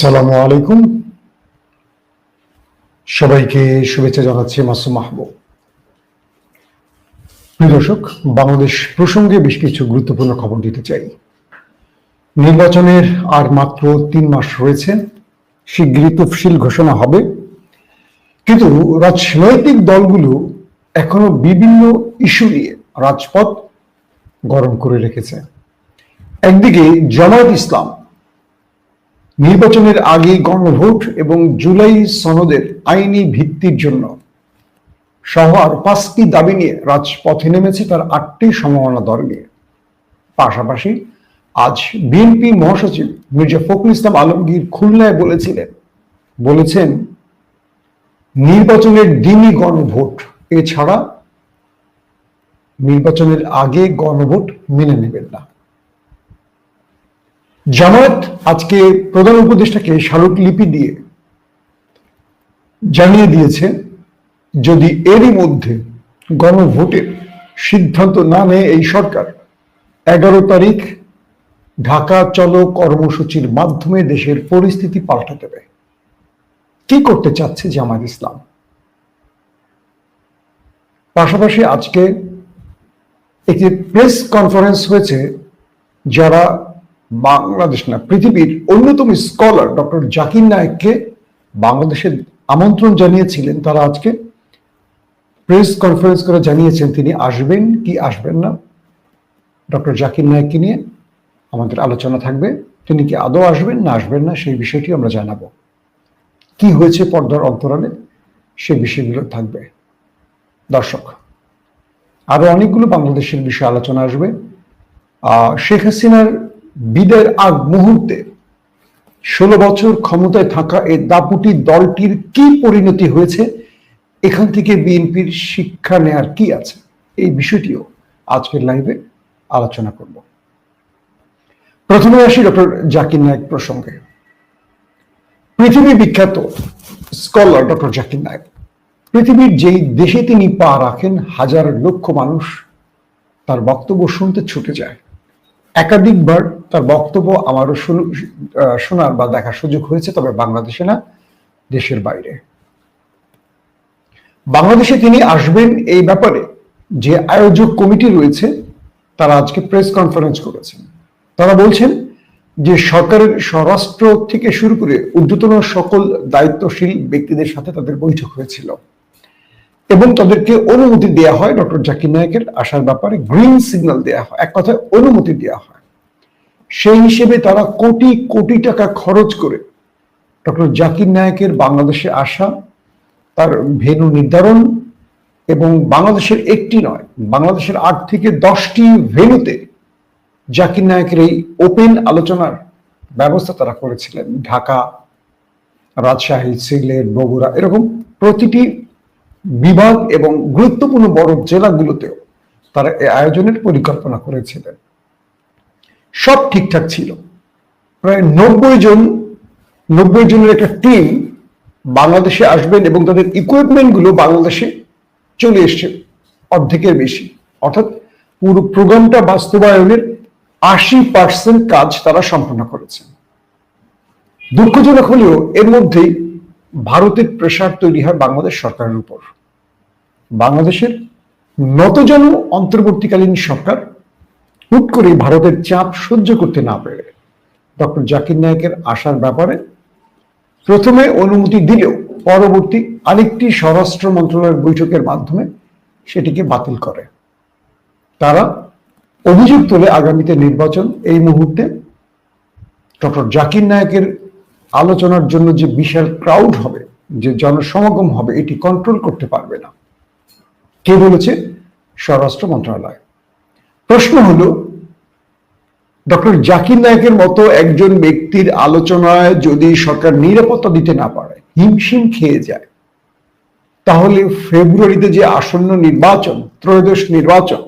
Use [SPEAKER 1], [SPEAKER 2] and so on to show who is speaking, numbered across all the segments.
[SPEAKER 1] সালামু আলাইকুম। সবাইকে শুভেচ্ছা জানাচ্ছি মাসুম মাহবুব। প্রিয় দর্শক, বাংলাদেশ প্রসঙ্গে বেশ কিছু গুরুত্বপূর্ণ খবর দিতে চাই। নির্বাচনের আর মাত্র তিন মাস রয়েছে শিগগিরই তফসিল ঘোষণা হবে। কিন্তু রাজনৈতিক দলগুলো এখনও বিভিন্ন ইস্যু নিয়ে রাজপথ গরম করে রেখেছে। একদিকে জামায়াত ইসলাম নির্বাচনের আগে গণভোট এবং জুলাই সনদের আইনি ভিত্তির জন্য সহ আর পাঁচটি দাবি নিয়ে রাজপথে নেমেছে তার আটটি সম্ভাবনা দল নিয়ে। পাশাপাশি আজ বিএনপি মহাসচিব মির্জা ফখরুল ইসলাম আলমগীর খুলনায় বলেছিলেন, বলেছেন, নির্বাচনের দিনই গণভোট, এছাড়া নির্বাচনের আগে গণভোট মেনে নেবেন না। জামায়াত আজকে প্রধান উপদেষ্টাকে স্মারকলিপি দিয়ে জানিয়ে দিয়েছে, যদি এরই মধ্যে গণভোটের সিদ্ধান্ত না নেয় এই সরকার, এগারো তারিখ ঢাকা চলো কর্মসূচির মাধ্যমে দেশের পরিস্থিতি পাল্টে দেবে। কি করতে চাচ্ছে জামাত ইসলাম? পাশাপাশি আজকে একটি প্রেস কনফারেন্স হয়েছে যারা বাংলাদেশ না, পৃথিবীর অন্যতম স্কলার ডক্টর জাকির নায়েককে বাংলাদেশের আমন্ত্রণ জানিয়েছিলেন। তারা আজকে প্রেস কনফারেন্স করে জানিয়েছেন, তিনি আসবেন কি আসবেন না। ডক্টর জাকির নায়েককে নিয়ে আমাদের আলোচনা থাকবে, তিনি কি আদৌ আসবেন না আসবেন না সেই বিষয়টি আমরা জানাব। কি হয়েছে পর্দার অন্তরালে সে বিষয়গুলো থাকবে। দর্শক, আরও অনেকগুলো বাংলাদেশের বিষয়ে আলোচনা আসবে। শেখ হাসিনার বিদায়ের আগ মুহূর্তে ষোলো বছর ক্ষমতায় থাকা এই দাপুটি দলটির কি পরিণতি হয়েছে? এখান থেকে বিএনপির শিক্ষা নেয়ার কি আছে? এই বিষয়টিও আজকের লাইভে আলোচনা করব। প্রথমে আসি ডক্টর জাকির নায়ক প্রসঙ্গে। পৃথিবী বিখ্যাত স্কলার ডক্টর জাকির নায়ক। পৃথিবীর যেই দেশে তিনি পা রাখেন, হাজার লক্ষ মানুষ তার বক্তব্য শুনতে ছুটে যায়। একাধিকবার তার বক্তব্য আমারও শোনার বা দেখার সুযোগ হয়েছে, তবে বাংলাদেশে না, দেশের বাইরে। বাংলাদেশে তিনি আসবেন এই ব্যাপারে যে আয়োজক কমিটি রয়েছে, তারা আজকে প্রেস কনফারেন্স করেছেন। তারা বলছেন যে সরকারের স্বরাষ্ট্র থেকে শুরু করে ঊর্ধ্বতন সকল দায়িত্বশীল ব্যক্তিদের সাথে তাদের বৈঠক হয়েছিল। এবং তাদেরকে অনুমতি দেওয়া হয়, ডক্টর জাকির নায়কের আসার ব্যাপারে গ্রিন সিগন্যাল দেওয়া হয়, এক কথায় অনুমতি দেওয়া হয়। সেই হিসেবে তারা কোটি কোটি টাকা খরচ করে ডক্টর জাকির নায়কের বাংলাদেশে আসা, তার ভেনু নির্ধারণ এবং বাংলাদেশের একটি নয়, বাংলাদেশের আট থেকে দশটি ভেনুতে জাকির নায়কের এই ওপেন আলোচনার ব্যবস্থা তারা করেছিলেন। ঢাকা, রাজশাহী, সিলেট, বগুড়া, এরকম প্রতিটি বিভাগ এবং গুরুত্বপূর্ণ বড় জেলাগুলোতেও তারা এই আয়োজনের পরিকল্পনা করেছিলেন। সব ঠিকঠাক ছিল। প্রায় নব্বই জন, নব্বই জনের একটা টিম বাংলাদেশে আসবেন এবং তাদের ইকুইপমেন্টগুলো বাংলাদেশে চলে এসছে অর্ধেকের বেশি। অর্থাৎ পুরো প্রোগ্রামটা বাস্তবায়নের আশি পার্সেন্ট কাজ তারা সম্পন্ন করেছেন দুঃখজনক হলেও এর মধ্যেই ভারতের প্রেশার তৈরি হয় বাংলাদেশ সরকারের উপর। বাংলাদেশের নতজন অন্তর্বর্তীকালীন সরকার হুট করে ভারতের চাপ সহ্য করতে না পেরে ডক্টর জাকির নায়কের আসার ব্যাপারে প্রথমে অনুমতি দিলেও পরবর্তী আরেকটি স্বরাষ্ট্র মন্ত্রণালয়ের বৈঠকের মাধ্যমে সেটিকে বাতিল করে। তারা অভিযোগ তোলে আগামীতে নির্বাচন এই মুহূর্তে। ডক্টর জাকির নায়কের আলোচনার জন্য যে বিশাল ক্রাউড হবে, যে জনসমাগম হবে, এটি কন্ট্রোল করতে পারবে না। কে বলেছে? স্বরাষ্ট্র মন্ত্রণালয়। প্রশ্ন হলো, ডক্টর জাকির নায়কের মতো একজন ব্যক্তির আলোচনায় যদি সরকার নিরাপত্তা দিতে না পারে, হিমশিম খেয়ে যায়, তাহলে ফেব্রুয়ারিতে যে আসন্ন নির্বাচন, ত্রয়োদশ নির্বাচন,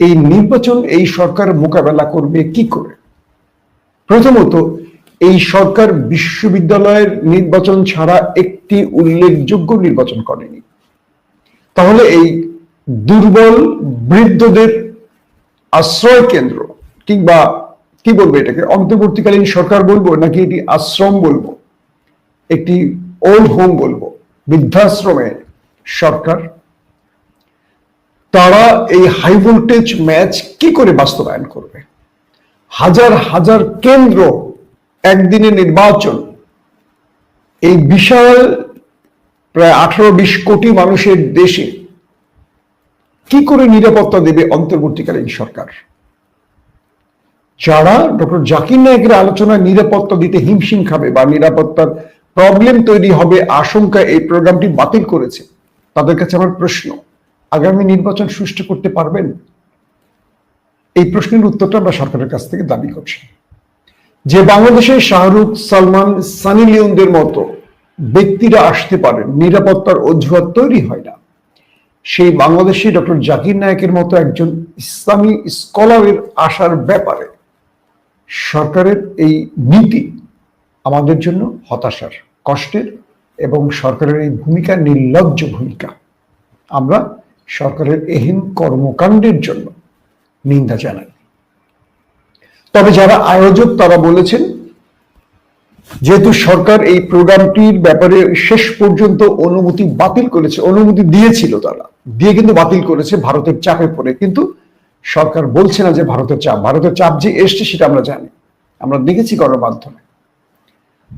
[SPEAKER 1] এই নির্বাচন এই সরকার মোকাবেলা করবে কি করে? প্রথমত, এই সরকার বিশ্ববিদ্যালয়ের নির্বাচন ছাড়া একটি উল্লেখযোগ্য নির্বাচন করেনি। তাহলে এই দুর্বল বৃদ্ধদের আশ্রয় কেন্দ্র কিংবা কি বলব এটাকে? অন্তর্বর্তীকালীন সরকার বলব নাকি এটি আশ্রম বলব? একটি ওল্ড হোম বলব বৃদ্ধাশ্রমের সরকার। তারা এই হাই ভোল্টেজ ম্যাচ কি করে বাস্তবায়ন করবে? হাজার হাজার কেন্দ্র একদিনে নির্বাচন, এই বিশাল প্রায় আঠারো বিশ কোটি মানুষের দেশে কি করে নিরাপত্তা দেবে অন্তর্বর্তীকালীন সরকার? যারা ডক্টর জাকির নায়কের আলোচনায় নিরাপত্তা দিতে হিমশিম খাবে বা নিরাপত্তার প্রবলেম তৈরি হবে আশঙ্কা এই প্রোগ্রামটি বাতিল করেছে, তাদের কাছে আমার প্রশ্ন, আগামী নির্বাচন সুষ্ঠু করতে পারবেন? এই প্রশ্নের উত্তরটা আমরা সরকারের কাছ থেকে দাবি করছি। যে বাংলাদেশে শাহরুখ, সালমান, সানি লিওনদের মতো ব্যক্তিরা আসতে পারেন নিরাপত্তার অজুহাত তৈরি হয় না। সেই বাংলাদেশি ডক্টর জাকির নায়কের মতো একজন ইসলামী স্কলারের আসার ব্যাপারে সরকারের এই নীতি আমাদের জন্য হতাশার কষ্টের এবং সরকারের এই ভূমিকা নির্লজ্জ ভূমিকা। আমরা সরকারের এহীন কর্মকাণ্ডের জন্য নিন্দা জানাই। তবে যারা আয়োজক, তারা বলেছেন যেহেতু সরকার এই প্রোগ্রামটির ব্যাপারে শেষ পর্যন্ত অনুমতি বাতিল করেছে, অনুমতি দিয়েছিল তারা। দিয়ে কিন্তু বাতিল করেছে, ভারতের চাপে পড়ে। কিন্তু সরকার বলছে না যে ভারতের চাপ। ভারতের চাপ যে এসছে সেটা আমরা জানি। আমরা দেখেছি গণমাধ্যমে।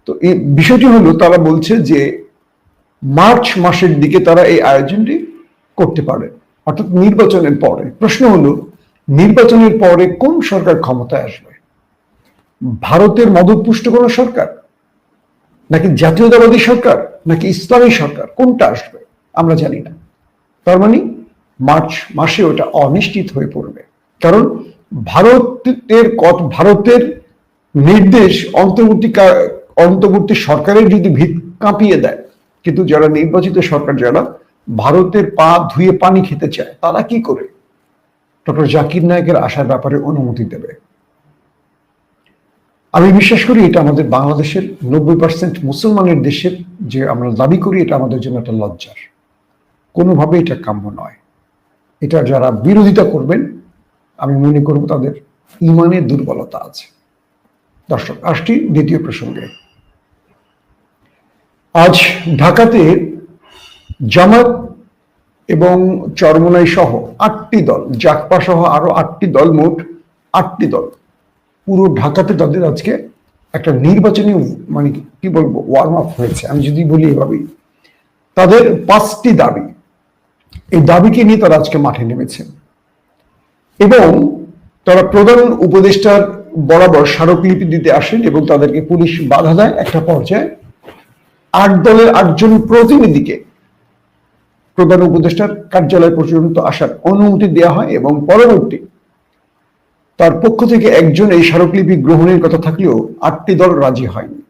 [SPEAKER 1] তো এই বিষয়টি হলো, তারা বলছে যে মার্চ মাসের দিকে তারা এই আয়োজনটি করতে পারে। অর্থাৎ নির্বাচনের পরে। প্রশ্ন হলো, নির্বাচনের পরে কোন সরকার ক্ষমতায় আসবে? ভারতের মদতপুষ্ট কোন সরকার? নাকি জাতীয়তাবাদী সরকার, নাকি ইসলামী সরকার? কোনটা আসবে? আমরা জানি না। তার মানে মার্চ মাসে ওটা অনিশ্চিত হয়ে পড়বে। কারণ ভারতের ভারতের নির্দেশ অন্তর্বর্তী অন্তর্বর্তী সরকারের যদি ভিত কাঁপিয়ে দেয়, কিন্তু যারা নির্বাচিত সরকার, যারা ভারতের পা ধুয়ে পানি খেতে চায়, তারা কি করে? ডক্টর জাকির নায়কের আসার ব্যাপারে অনুমতি দেবে। আমি বিশ্বাস করি এটা আমাদের বাংলাদেশের নব্বই পার্সেন্ট মুসলমানের দেশের যে আমরা দাবি করি, এটা আমাদের জন্য একটা লজ্জার। কোনোভাবে এটা কাম্য নয়। এটা যারা বিরোধিতা করবেন, আমি মনে করব তাদের ইমানের দুর্বলতা আছে। দর্শক, আসছি দ্বিতীয় প্রসঙ্গে। আজ ঢাকাতে জামাত এবং চরমনাই সহ আটটি দল জাকপা সহ আরও আটটি দল, মোট আটটি দল পুরো ঢাকাতে তাদের আজকে একটা নির্বাচনী মানে কি বলব ওয়ার্ম আপ হয়েছে। আমি যদি বলি এভাবেই তাদের পাঁচটি দাবি। এই দাবিকে নিয়ে তারা আজকে মাঠে নেমেছে। এবং তারা প্রধান উপদেষ্টার বরাবর স্মারকলিপি দিতে আসেন এবং তাদেরকে পুলিশ বাধা দেয় একটা পর্যায়ে। আট দলের আটজন প্রতিনিধিকে প্রধান উপদেষ্টার কার্যালয় পর্যন্ত আসার অনুমতি দেওয়া হয় এবং পরবর্তী তার পক্ষ থেকে একজন এই স্মারকলিপি গ্রহণের কথা থাকলেও আটটি দল রাজি হয়নি।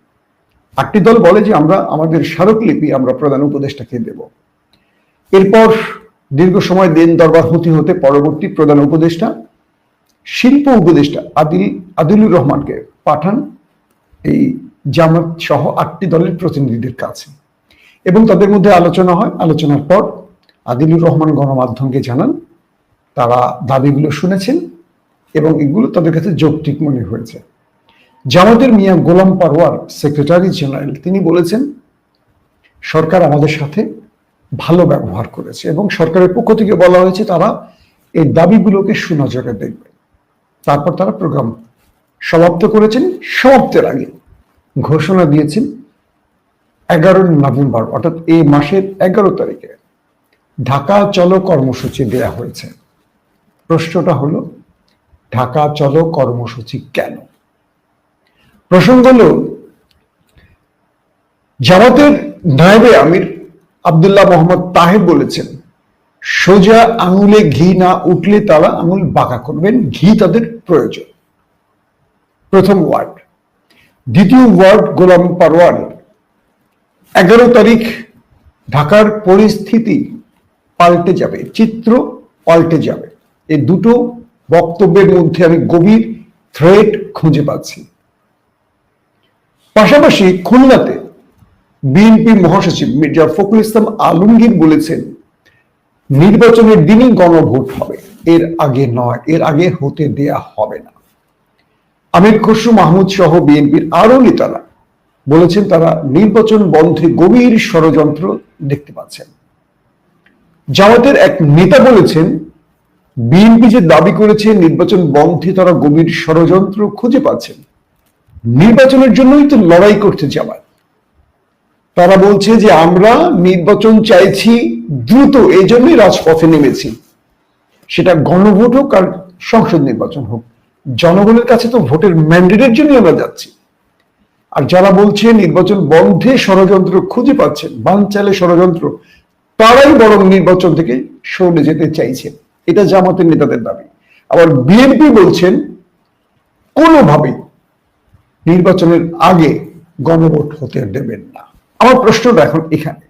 [SPEAKER 1] আটটি দল বলে যে আমরা, আমাদের স্মারকলিপি আমরা প্রধান উপদেষ্টাকে দেব। এরপর দীর্ঘ সময় দিন দরবার হতে হতে পরবর্তী প্রধান উপদেষ্টা, শিল্প উপদেষ্টা আদিল, আদিলুর রহমানকে পাঠান এই জামাত সহ আটটি দলের প্রতিনিধিদের কাছে। এবং তাদের মধ্যে আলোচনা হয়। আলোচনার পর আদিলুর রহমান গণমাধ্যমকে জানান। তারা দাবিগুলো শুনেছেন। এবং এগুলো তাদের কাছে যৌক্তিক মনে হয়েছে। জামাতের মিয়া গোলাম পারওয়ার সেক্রেটারি জেনারেল তিনি বলেছেন, সরকার আমাদের সাথে ভালো ব্যবহার করেছে এবং সরকারের পক্ষ থেকে বলা হয়েছে তারা এই দাবিগুলোকে সুনজরে দেখবে। তারপর তারা প্রোগ্রাম সমাপ্ত করেছেন। সমাপ্তের আগে ঘোষণা দিয়েছেন এগারো নভেম্বর, অর্থাৎ এই মাসের এগারো তারিখে ঢাকা চলো কর্মসূচি দেয়া হয়েছে। প্রশ্নটা হলো ঢাকা চলো কর্মসূচি কেন? প্রসঙ্গ হল, জামাতের নায়েবে আমির আবদুল্লাহ মোহাম্মদ তাহেব বলেছেন, সোজা আঙুলে ঘি না উঠলে তারা আঙুল বাঁকা করবেন, ঘি তাদের প্রয়োজন। প্রথম ওয়ার্ড। দ্বিতীয় ওয়ার্ড, গোলাম পারওয়ার এগারো তারিখ, ঢাকার পরিস্থিতি পাল্টে যাবে, চিত্র পাল্টে যাবে। এই দুটো বক্তব্যের মধ্যে আমি গভীর থ্রেড খুঁজে পাচ্ছি। পাশাপাশি খুলনাতে বিএনপি মহাসচিব মির্জা ফখরুল ইসলাম আলমগীর বলেছেন, নির্বাচনের দিনই গণভোট হবে। এর আগে নয়, এর আগে হতে দেয়া হবে না। আমির খসরু মাহমুদ সহ বিএনপির আরও নেতারা বলেছেন, তারা নির্বাচন বন্ধে গভীর ষড়যন্ত্র দেখতে পাচ্ছেন। জামাতের এক নেতা বলেছেন বিএনপি যে দাবি করেছে, নির্বাচন বন্ধে তারা গভীর ষড়যন্ত্র খুঁজে পাচ্ছেন। নির্বাচনের জন্যই তো লড়াই করছে জামাত। তারা বলছে যে, আমরা নির্বাচন চাইছি দ্রুত এই জন্যই রাজপথে নেমেছি। সেটা গণভোট হোক আর সংসদ নির্বাচন হোক। জনগণের কাছে তো ভোটের ম্যান্ডেটের জন্য আমরা যাচ্ছি। আর যারা বলছে নির্বাচন বন্ধে ষড়যন্ত্র খুঁজে পাচ্ছেন, বানচালে ষড়যন্ত্র, তারাই বরং নির্বাচন থেকে সরে যেতে চাইছেন। এটা জামাতের নেতাদের দাবি। আবার বিএনপি বলছেন, কোনোভাবেই নির্বাচনের আগে গণভোট হতে দেবেন না। আমার প্রশ্নটা এখন এখানে।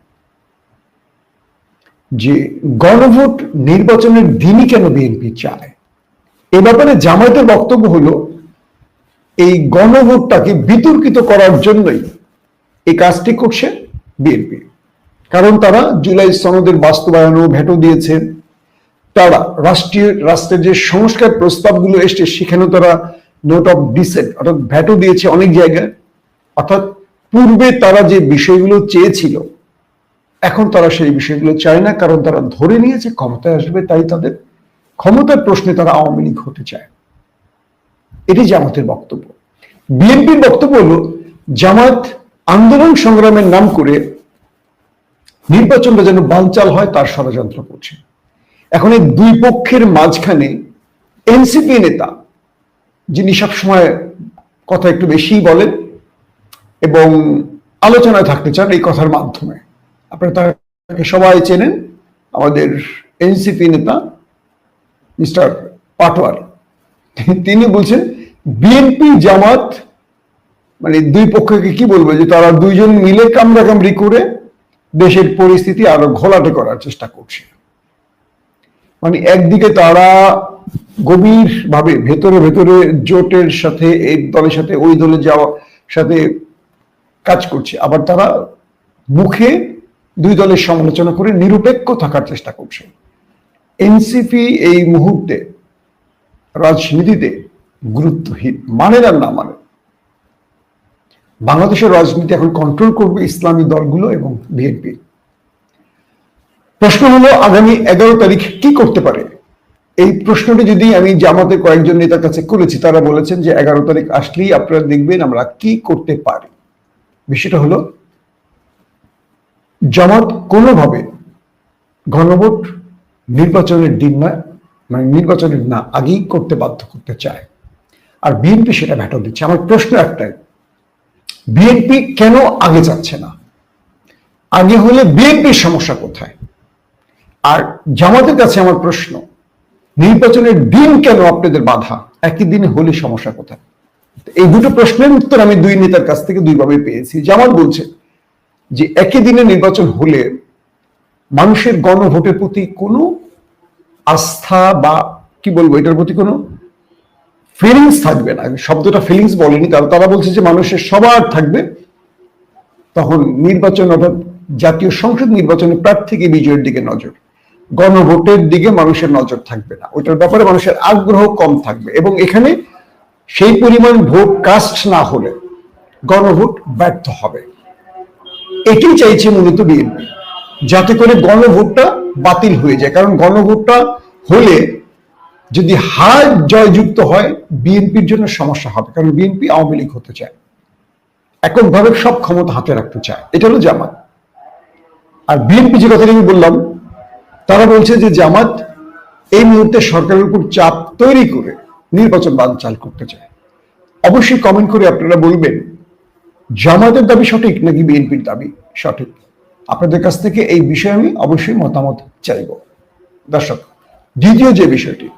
[SPEAKER 1] যে গণভোট নির্বাচনের দিনই কেন বিএনপি চায়? এ ব্যাপারে জামায়াতের বক্তব্য হলো, এই গণভোটটাকে বিতর্কিত করার জন্যই এই কাজটি করছে বিএনপি। কারণ তারা জুলাই সনদের বাস্তবায়নও ভেটো দিয়েছে তারা রাষ্ট্রীয়, রাষ্ট্রের যে সংস্কার প্রস্তাবগুলো এসছে, সেখানেও তারা নোট অফ ডিসেন্ট অর্থাৎ ভ্যাটো দিয়েছে অনেক জায়গায়। অর্থাৎ পূর্বে তারা যে বিষয়গুলো চেয়েছিল, এখন তারা সেই বিষয়গুলো চায় না, কারণ তারা ধরে নিয়েছে, ক্ষমতায় আসবে তাই তাদের ক্ষমতার প্রশ্নে তারা আওয়ামী লীগ হতে চায়। এটি জামাতের বক্তব্য। বিএনপির বক্তব্য হলো, জামাত আন্দোলন সংগ্রামের নাম করে নির্বাচনটা যেন বানচাল হয়, তার ষড়যন্ত্র করছে। এখন এই দুই পক্ষের মাঝখানে এনসিপি নেতা, যিনি সবসময় কথা একটু বেশিই বলেন এবং আলোচনায় থাকতে চান এই কথার মাধ্যমে। আপনারা তাকে সবাই চেনেন, আমাদের এনসিপি নেতা মিস্টার পাটোয়ার। তিনি বলছেন, বিএনপি জামাত মানে দুই পক্ষকে কি বলব যে তারা দুইজন মিলে কামড়াকামড়ি করে দেশের পরিস্থিতি আরও ঘোলাটে করার চেষ্টা করছে। মানে একদিকে তারা গভীর ভাবে ভেতরে ভেতরে জোটের সাথে, এই দলের সাথে, ওই দলে যাওয়া, সাথে কাজ করছে। আবার তারা মুখে দুই দলের সমালোচনা করে নিরপেক্ষ থাকার চেষ্টা করছে। এনসিপি এই মুহূর্তে রাজনীতিতে গুরুত্বহীন মানে না না মানে। বাংলাদেশের রাজনীতি এখন কন্ট্রোল করবে ইসলামী দলগুলো এবং বিএনপি। প্রশ্ন হলো, আগামী এগারো তারিখ কি করতে পারে? এই প্রশ্নটি যদি আমি জামাতের কয়েকজন নেতার কাছে করেছি তারা বলেছেন যে এগারো তারিখ আসলেই আপনারা দেখবেন আমরা কি করতে পারি। বিষয়টা হলো, জামাত কোনোভাবে গণভোট নির্বাচনের দিন নয় মানে নির্বাচনের না আগেই করতে বাধ্য করতে চায়। আর বিএনপি সেটা ভেটো দিচ্ছে। আমার প্রশ্ন একটাই, বিএনপি কেন আগে যাচ্ছে না? আগে হলে বিএনপির সমস্যা কোথায়? আর জামাতের কাছে আমার প্রশ্ন, নির্বাচনের দিন কেন আপনাদের বাধা? একই দিনে হলে সমস্যা কোথায়? এই দুটো প্রশ্নের উত্তর আমি দুই নেতার কাছ থেকে দুইভাবে পেয়েছি। জামাত বলছে যে একই দিনে নির্বাচন হলে মানুষের গণভোটের প্রতি কোনো আস্থা বা কি বলব এটার প্রতি কোনো ফিলিংস থাকবে না। শব্দটা ফিলিংস বলেনি তারা তারা বলছে যে মানুষের সবার থাকবে। তখন নির্বাচন অর্থাৎ জাতীয় সংসদ নির্বাচনে প্রার্থীকে বিজয়ের দিকে নজর। গণভোটের দিকে মানুষের নজর থাকবে না। ওইটার ব্যাপারে মানুষের আগ্রহ কম থাকবে এবং এখানে সেই পরিমাণ ভোট কাস্ট না হলে গণভোট ব্যর্থ হবে। এটি চাইছে মূলত বিএনপি, যাতে করে গণভোটটা বাতিল হয়ে যায়। কারণ গণভোটটা হলে যদি হার জয়যুক্ত হয়, বিএনপির জন্য সমস্যা হবে। কারণ বিএনপি আওয়ামী লীগ হতে চায়। এককভাবে সব ক্ষমতা হাতে রাখতে চায়। এটা হলো জামাত। আর বিএনপি যে কথাটা আমি বললাম তারা বলছে যে জামাত এই মুহূর্তে সরকারের উপর চাপ তৈরি করে নির্বাচন বানচাল করতে চায়। অবশ্যই কমেন্ট করে আপনারা বলবেন, জামাতের দাবি সঠিক নাকি বিএনপির দাবি সঠিক? আপনাদের কাছ থেকে এই বিষয়ে আমি অবশ্যই মতামত চাইব। দর্শক, দ্বিতীয় যে বিষয়টি,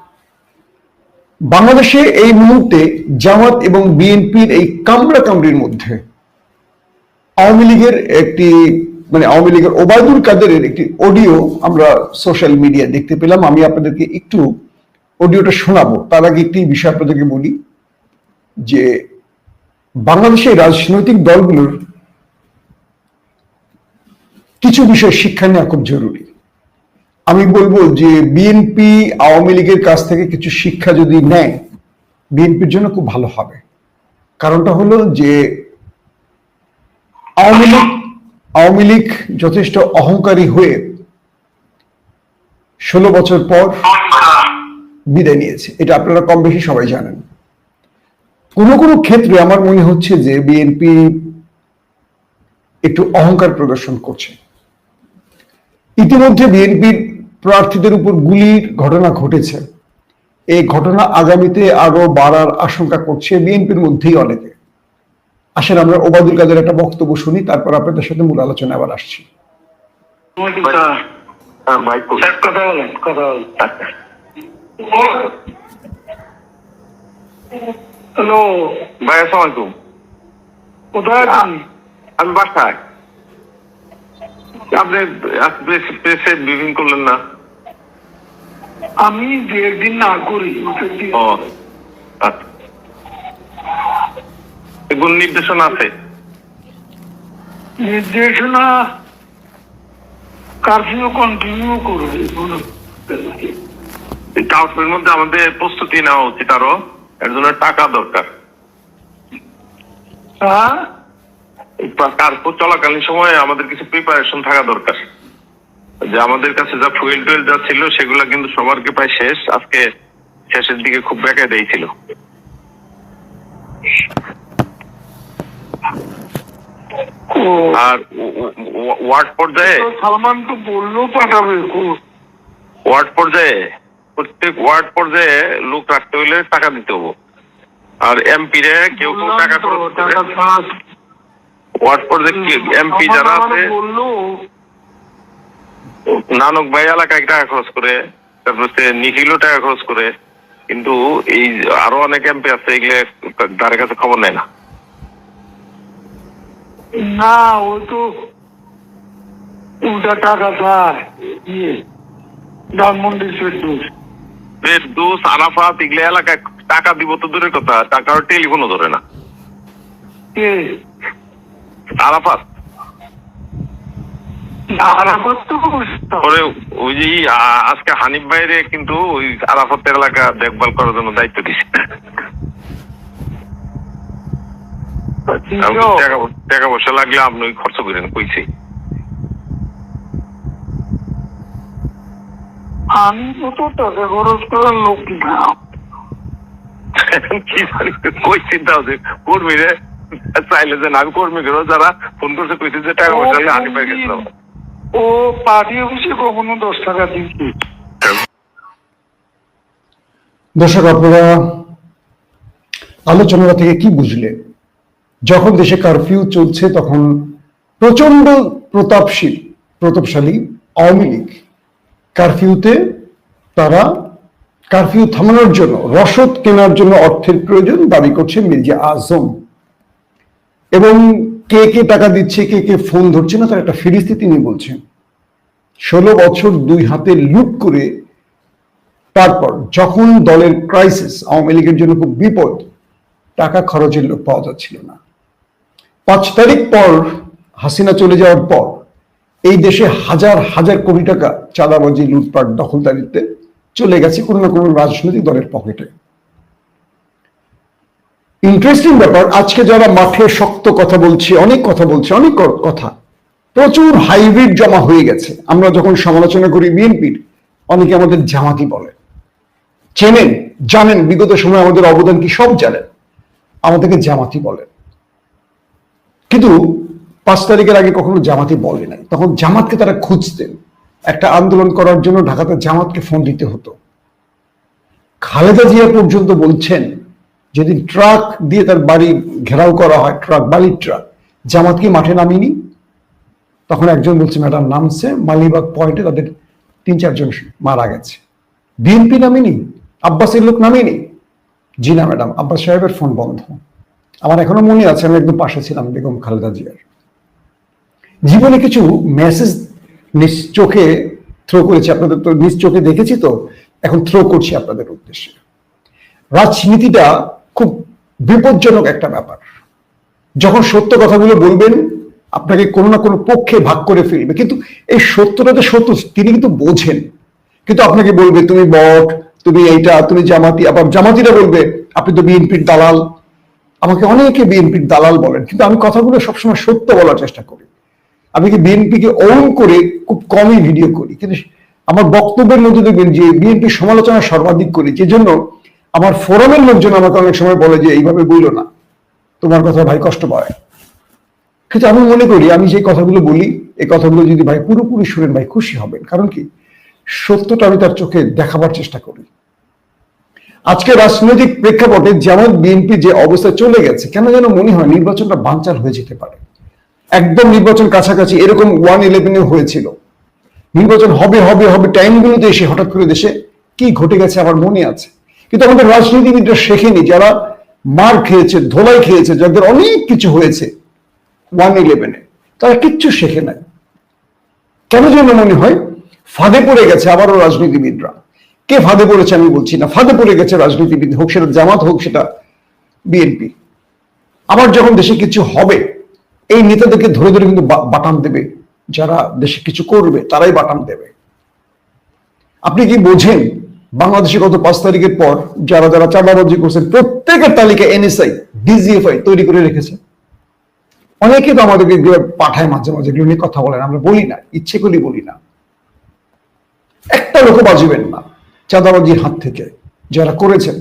[SPEAKER 1] বাংলাদেশে এই মুহূর্তে জামাত এবং বিএনপির এই কামড়া কামড়ির মধ্যে আওয়ামী লীগের একটি মানে আওয়ামী লীগের ওবায়দুল কাদেরের একটি অডিও আমরা সোশ্যাল মিডিয়া দেখতে পেলাম। আমি আপনাদেরকে একটু অডিওটা শোনাবো। তার আগে একটি বিষয় আপনাদেরকে বলি যে বাংলাদেশের রাজনৈতিক দলগুলোর কিছু বিষয় শিক্ষা নেওয়া খুব জরুরি। আমি বলব যে বিএনপি আওয়ামী লীগের কাছ থেকে কিছু শিক্ষা যদি নেয় বিএনপির জন্য খুব ভালো হবে। কারণটা হলো যে আওয়ামী লীগ আওয়ামী লীগ যথেষ্ট অহংকারী হয়ে ষোলো বছর পর বিদায় নিয়েছে। এটা আপনারা কম বেশি সবাই জানেন। কোনো কোনো ক্ষেত্রে আমার মনে হচ্ছে যে বিএনপি একটু অহংকার প্রদর্শন করছে। ইতিমধ্যে বিএনপির প্রার্থীদের উপর গুলির ঘটনা ঘটেছে। এই ঘটনা আগামীতে আরও বাড়ার আশঙ্কা করছে বিএনপির মধ্যেই অনেকে। আসেন আমরা ওবায়দুল কাদের একটা বক্তব্য শুনি তারপর আপনাদের সাথে মূল আলোচনা আবার আসছি।
[SPEAKER 2] ভাই কই?
[SPEAKER 3] স্যার কথা বলেন কথা বলেন। হ্যালো
[SPEAKER 2] ভাই আসসালামু
[SPEAKER 3] কোথায়
[SPEAKER 2] আমি বাসায়। আপনি প্রেসে করলেন না?
[SPEAKER 3] আমি দু একদিন না করি
[SPEAKER 2] ও আচ্ছা। এগুলো নির্দেশনা আছে।
[SPEAKER 3] নির্দেশনা কারফিউ কন্টিনিউ করবে
[SPEAKER 2] কাউন্সিলের মধ্যে আমাদের প্রস্তুতি নেওয়া উচিত আরও। এর জন্য টাকা দরকার।
[SPEAKER 3] হ্যাঁ?
[SPEAKER 2] কার্পো চলাকালীন সময়ে আমাদের কিছু প্রিপারেশন থাকা দরকার। যে আমাদের কাছে যা ফুয়েল টুয়েল যা ছিল সেগুলো কিন্তু সবারকে প্রায় শেষ? আজকে শেষের দিকে খুব বেঁকে দিয়েছিল আর ওয়ার্ড পর্যায়ে?
[SPEAKER 3] সালমান তো বলল পাঠাবে
[SPEAKER 2] ওয়ার্ড পর্যায়ে? প্রত্যেক ওয়ার্ড পর্যায়ে লোক রাখতে হইলে টাকা দিতে হব। আর এমপি রে কেউ কেউ টাকা খরচ করে। ওয়ার্ড পর্যায়ে এমপি যারা আছে? নানক ভাই এলাকায় টাকা খরচ করে তারপর নিখিলও টাকা খরচ করে। কিন্তু এই আরও অনেক এমপি আছে এগুলো তার কাছে খবর নেয় না।
[SPEAKER 3] না ও তো উল্টা টাকা চায়। ইয়ে ধানমন্ডি ফেরদৌস
[SPEAKER 2] দোষ আরাফাত এগুলো এলাকায় টাকা দিব তো দূরের কথা টাকার টেলিফোনও ধরে না। আরাফাত?
[SPEAKER 3] আরাফাত তো বুঝতাম।
[SPEAKER 2] পরে ওই যে আজকে হানিফ ভাইরে কিন্তু ওই আরাফাতের এলাকা দেখভাল করার জন্য দায়িত্ব দিছে আমি
[SPEAKER 3] দিছো?
[SPEAKER 2] টাকা পয়সা লাগলে আপনি খরচ করেন কইছি।
[SPEAKER 3] আমি তো টাকা খরচ করার লোক না।
[SPEAKER 2] কি জানি কই চিন্তা হচ্ছে? কর্মী রে চাইলে যে না আমি কর্মী গুলো যারা ফোন করছে কইছে যে টাকা পয়সা লাগলে গেছিল
[SPEAKER 3] ও পার্টি অফিসে কখনো দশ টাকা দিচ্ছে
[SPEAKER 1] দর্শক আপনারা আলোচনা থেকে কি বুঝলেন যখন দেশে কারফিউ চলছে, তখন প্রচণ্ড প্রতাপশীল, প্রতাপশালী আওয়ামী লীগ কারফিউতে তারা কারফিউ থামানোর জন্য, রসদ কেনার জন্য অর্থের প্রয়োজন দাবি করছে মির্জা আজম। এবং কে কে টাকা দিচ্ছে, কে কে ফোন ধরছে না, তার একটা ফিরিস্তি তিনি বলছেন। ষোলো বছর দুই হাতে লুট করে তারপর যখন দলের ক্রাইসিস আওয়ামী লীগের জন্য খুব বিপদ, টাকা খরচের লোক পাওয়া যাচ্ছিল না। পাঁচ তারিখ পর হাসিনা চলে যাওয়ার পর এই দেশে হাজার হাজার কোটি টাকা চাঁদাবাজি, লুটপাট, দখলদারিতে চলে গেছে কোনো না কোনো রাজনৈতিক দলের পকেটে। ইন্টারেস্টিং ব্যাপার, আজকে যারা মাঠে শক্ত কথা বলছে, অনেক কথা বলছে, অনেক কথা, প্রচুর হাইব্রিড জমা হয়ে গেছে। আমরা যখন সমালোচনা করি বিএনপির অনেকে আমাদের জামাতি বলে। চেনেন, জানেন, বিগত সময় আমাদের অবদান কি সব জানেন। আমাদেরকে জামাতি বলেন কিন্তু পাঁচ তারিখের আগে কখনো জামাতি বলে নাই। তখন জামাতকে তারা খুঁজতেন। একটা আন্দোলন করার জন্য ঢাকাতে জামাতকে ফোন দিতে হতো। খালেদা জিয়া পর্যন্ত বলছেন, যেদিন ট্রাক দিয়ে তার বাড়ি ঘেরাও করা হয়, ট্রাক, বালির ট্রাক, জামাত কি মাঠে নামিনি? তখন একজন বলছে, ম্যাডাম, নামছে, মালিবাগ পয়েন্টে তাদের তিন, চারজন মারা গেছে। বিএনপি নামেনি? আব্বাসের লোক নামেনি? জি না, ম্যাডাম, আব্বাস সাহেবের ফোন বন্ধ। আমার এখনও মনে আছে, আমি একদম পাশে ছিলাম বেগম খালেদা জিয়ার। জীবনে কিছু মেসেজ নিজ চোখে থ্রো করেছি, আপনাদের তো নিজ চোখে দেখেছি তো, এখন থ্রো করছি আপনাদের উদ্দেশ্যে। রাজনীতিটা খুব বিপজ্জনক একটা ব্যাপার। যখন সত্য কথাগুলো বলবেন, আপনাকে কোনো না কোনো পক্ষে ভাগ করে ফেলবে। কিন্তু এই সত্যটা তো সত্য, তিনি কিন্তু বোঝেন। কিন্তু আপনাকে বলবে, তুমি বট, তুমি এইটা, তুমি জামাতি আবার জামাতিরা বলবে, আপনি তো বিএনপির দালাল। আমাকে অনেকে বিএনপির দালাল বলেন, কিন্তু আমি কথাগুলো সবসময় সত্য বলার চেষ্টা করি। আমি কি বিএনপিকে ওন করে খুব কমই ভিডিও করি? কিন্তু আমার বক্তব্যের মধ্যে দেখবেন যে বিএনপি সমালোচনা সর্বাধিক করি। যে জন্য আমার ফোরামের লোকজন আমাকে অনেক সময় বলে যে, এইভাবে বইল না। তোমার কথা ভাই কষ্ট পায়। কিন্তু আমি মনে করি, আমি যে কথাগুলো বলি, এই কথাগুলো যদি ভাই পুরোপুরি শুনেন ভাই খুশি হবেন। কারণ কি? সত্যটা আমি তার চোখে দেখাবার চেষ্টা করি। আজকে রাজনৈতিক প্রেক্ষাপটে যেমন বিএনপি যে অবস্থায় চলে গেছে, কেন যেন মনে হয় নির্বাচনটা বানচাল হয়ে যেতে পারে। একদম নির্বাচন কাছাকাছি, এরকম ওয়ান ইলেভেনে হয়েছিল। নির্বাচন হবে হবে হবে টাইমগুলোতে এসে হঠাৎ করে দেশে কি ঘটে গেছে আমার মনে আছে। কিন্তু আমাদের রাজনীতিবিদরা শেখেনি, যারা মার খেয়েছে, ধোলাই খেয়েছে, যাদের অনেক কিছু হয়েছে ওয়ান ইলেভেনে তারা কিচ্ছু শেখে নাই। কেন যেন মনে হয় ফাঁদে পড়ে গেছে আবারও রাজনীতিবিদরা। কে ফাঁদে পড়েছে আমি বলছি না। ফাঁদে পড়ে গেছে রাজনীতিবিদ হোক, সেটা জামাত হোক, সেটা বিএনপি। আবার যখন দেশে কিছু হবে, এই নেতাদেরকে ধরে ধরে কিন্তু বা- বাটাম দেবে। যারা দেশে কিছু করবে, তারাই বাটাম দেবে। আপনি কি বোঝেন, বাংলাদেশে গত পাঁচ তারিখের পর যারা যারা চাঁদাবাজি করছেন, প্রত্যেকের তালিকা এনএসআই, ডিজিএফআই তৈরি করে রেখেছে? অনেকে তো আমাদেরকে পাঠায় মাঝে মাঝে কথা বলেন আমরা বলি না, ইচ্ছে করি বলি না। একটা লোকও বাজিবেন না। চাঁদাবাজির হাত থেকে, যারা করেছেন।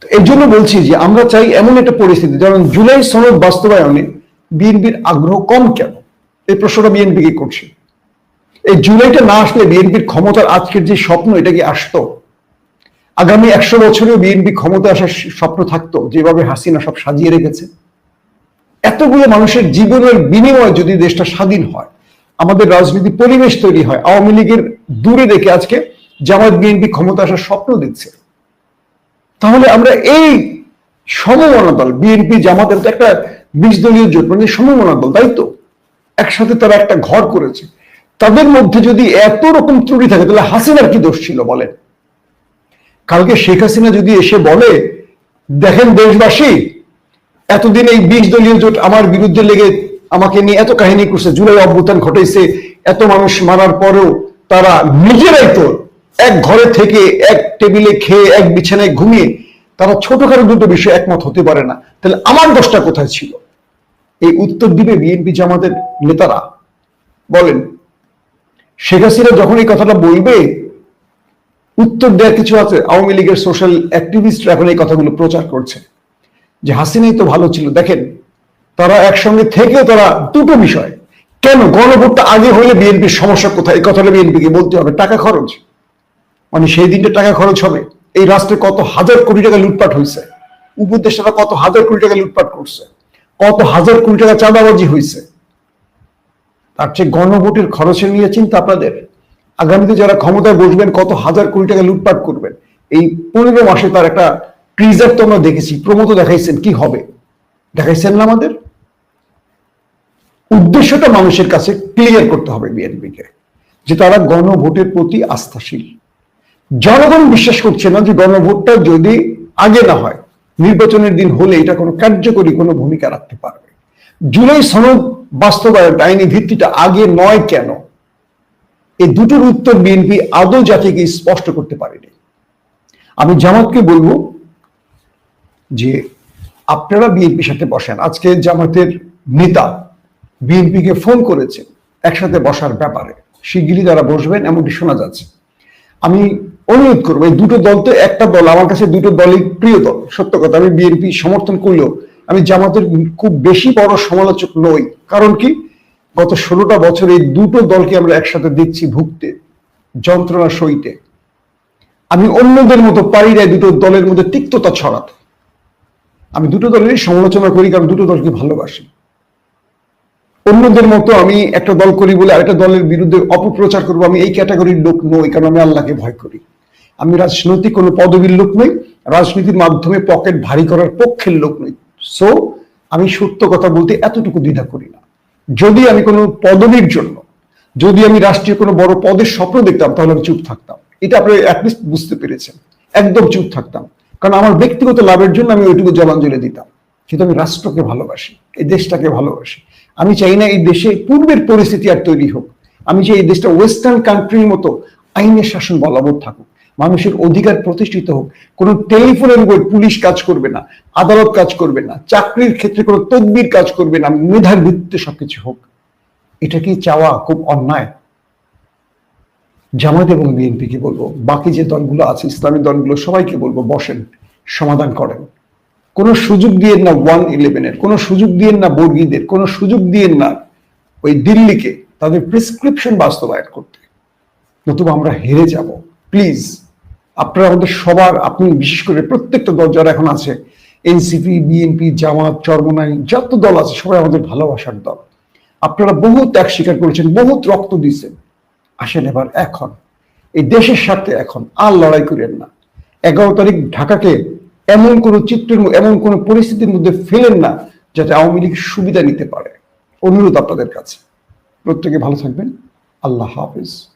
[SPEAKER 1] তো এই জন্য বলছি যে আমরা চাই এমন একটা পরিস্থিতি, যেমন জুলাই সনদ বাস্তবায়নে বিএনপির আগ্রহ কম কেন? এই প্রশ্নটা বিএনপি কি করছে? এই জুলাইটা না আসলে বিএনপির ক্ষমতার আজকের যে স্বপ্ন, এটা কি আসতো? আগামী একশো বছরেও বিএনপি ক্ষমতা আসার স্বপ্ন থাকতো, যেভাবে হাসিনা সব সাজিয়ে রেখেছে? এতগুলো মানুষের জীবনের বিনিময়ে যদি দেশটা স্বাধীন হয়, আমাদের রাজনীতি পরিবেশ তৈরি হয়, আওয়ামী লীগের দূরে রেখে আজকে জামাত বিএনপি ক্ষমতা আসার স্বপ্ন দিচ্ছে তাহলে আমরা এই সমমনা দল, বিএনপি জামাতের তো একটা বিশ দলীয় জোট মানে সমমনা দল, তাই তো? একসাথে তারা একটা ঘর করেছে। তাদের মধ্যে যদি এত রকম ত্রুটি থাকে, তাহলে হাসিনার কি দোষ ছিল বলেন? কালকে শেখ হাসিনা যদি এসে বলে, দেখেন দেশবাসী, এতদিন এই বিশ দলীয় জোট আমার বিরুদ্ধে লেগে আমাকে নিয়ে এত কাহিনী করছে, জুলাই অভ্যুত্থান ঘটেছে এত মানুষ মারার পরেও তারা নিজেরাই তো এক ঘরে থেকে এক টেবিলে খেয়ে এক বিছানায় ঘুমিয়ে তারা ছোটখাটো দুটো বিষয় একমত হতে পারে না। তাহলে আমার দোষটা কোথায় ছিল? এই উত্তর দিবে বিএনপি জামাতের নেতারা। বলেন, শেখ হাসিনা যখন এই কথাটা বলবে, উত্তর দেওয়ার কিছু আছে? আওয়ামী লীগের সোশ্যাল অ্যাক্টিভিস্টরা এখন এই কথাগুলো প্রচার করছে। যে হাসিনাই তো ভালো ছিল। দেখেন, তারা একসঙ্গে থেকেও তারা দুটো বিষয়। কেন গণভোটটা আগে হলে বিএনপির সমস্যা কোথায়? এই কথাটা বিএনপিকে বলতে হবে। টাকা খরচ। মানে সেই দিনটা টাকা খরচ হবে। এই রাষ্ট্রে কত হাজার কোটি টাকা লুটপাট হয়েছে। উপদেষ্টারা কত হাজার কোটি টাকা লুটপাট করছে। কত হাজার কোটি টাকা চাঁদাবাজি হয়েছে। তার চেয়ে গণভোটের খরচের নিয়ে চিন্তা আপনাদের। আগামীতে যারা ক্ষমতায় বসবেন, কত হাজার কোটি টাকা লুটপাট করবেন। এই পনেরো মাসে তার একটা ট্রিজার তো আমরা দেখেছি প্রমোদ দেখাইছেন, কি হবে? দেখাইছেন না আমাদের? উদ্দেশ্যটা মানুষের কাছে ক্লিয়ার করতে হবে বিএনপিকে যে তারা গণভোটের প্রতি আস্থাশীল। জনগণ বিশ্বাস করছে না যে গণভোটটা যদি আগে না হয়, নির্বাচনের দিন হলে এটা কোনো কার্যকরী কোনো ভূমিকা রাখতে পারবে। জুলাই সনদ বাস্তবায়ন আইনি ভিত্তিটা আগে নয় কেন? এই দুটোর উত্তর বিএনপি আদৌ জাতিকে স্পষ্ট করতে পারেনি। আমি জামাতকে বলব যে আপনারা বিএনপির সাথে বসেন। আজকে জামাতের নেতা বিএনপিকে ফোন করেছে একসাথে বসার ব্যাপারে। শিগগিরই তারা বসবেন, এমনটি শোনা যাচ্ছে। আমি অনুরোধ করব, এই দুটো দল তো একটা দল, আমার কাছে দুটো দলই প্রিয় দল, সত্য কথা, আমি বিএনপি সমর্থন করলেও আমি জামাতের খুব বেশি বড় সমালোচক নই, কারণ কি? গত ষোলোটা বছর এই দুটো দলকে আমরা একসাথে দেখছি ভুগতে, যন্ত্রণা সইতে। আমি অন্যদের মতো পারি না দুটো দলের মধ্যে তিক্ততা ছড়াতে। আমি দুটো দলেরই সমালোচনা করি, কারণ দুটো দলকে ভালোবাসি। অন্যদের মতো আমি একটা দল করি বলে আরেকটা দলের বিরুদ্ধে অপপ্রচার করব, আমি এই ক্যাটাগরির লোক নই, কারণ আমি আল্লাহকে ভয় করি। আমি রাজনৈতিক কোনো পদবীর লোক নই, রাজনীতির মাধ্যমে পকেট ভারী করার পক্ষের লোক নই। সো আমি সত্য কথা বলতে এতটুকু দ্বিধা করি না। যদি আমি কোনো পদবীর জন্য, যদি আমি রাষ্ট্রীয় কোনো বড় পদের স্বপ্ন দেখতাম, তাহলে আমি চুপ থাকতাম। এটা আপনি অ্যাটলিস্ট বুঝতে পেরেছেন। একদম চুপ থাকতাম। কারণ আমার ব্যক্তিগত লাভের জন্য আমি ওইটুকু জলাঞ্জলি দিতাম। কিন্তু আমি রাষ্ট্রকে ভালোবাসি, এই দেশটাকে ভালোবাসি। আমি চাই না এই দেশে পূর্বের পরিস্থিতি আর তৈরি হোক। আমি চাই এই দেশটা ওয়েস্টার্ন কান্ট্রির মতো আইনের শাসন বলবৎ থাকুক। মানুষের অধিকার প্রতিষ্ঠিত হোক, কোনো টেলিফোনের উপর পুলিশ কাজ করবে না, আদালত কাজ করবে না, চাকরির ক্ষেত্রে কোনো তদবির কাজ করবে না, মেধার ভিত্তিতে সবকিছু হোক, এটা কি চাওয়া খুব অন্যায়? জামাত এবং বিএনপিকে বলব, বাকি যে দলগুলো আছে, ইসলামী দলগুলো সবাইকে বলব, বসেন, সমাধান করেন। কোনো সুযোগ দিয়ে না ওয়ান ইলেভেনের কোনো সুযোগ দিয়ে না বর্গীদের, কোনো সুযোগ দিয়ে না ওই দিল্লিকে, তাদের প্রেসক্রিপশন বাস্তবায়ন করতে। নতুবা আমরা হেরে যাব প্লিজ আপনারা আমাদের সবার, আপনি বিশেষ করে প্রত্যেকটা দল যারা এখন আছে, এনসিপি, বিএনপি, জামাত, চরমনাই, যত দল আছে, সবাই আমাদের ভালোবাসার দল। আপনারা বহু ত্যাগ স্বীকার করেছেন, বহুত রক্ত দিয়েছেন। আসেন এবার এখন। এই দেশের স্বার্থে এখন আর লড়াই করেন না। এগারো তারিখ ঢাকাকে এমন কোন চিত্রের এমন কোন পরিস্থিতির মধ্যে ফেলেন না, যাতে আওয়ামী লীগ সুবিধা নিতে পারে। অনুরোধ আপনাদের কাছে। প্রত্যেকে ভালো থাকবেন। আল্লাহ হাফিজ।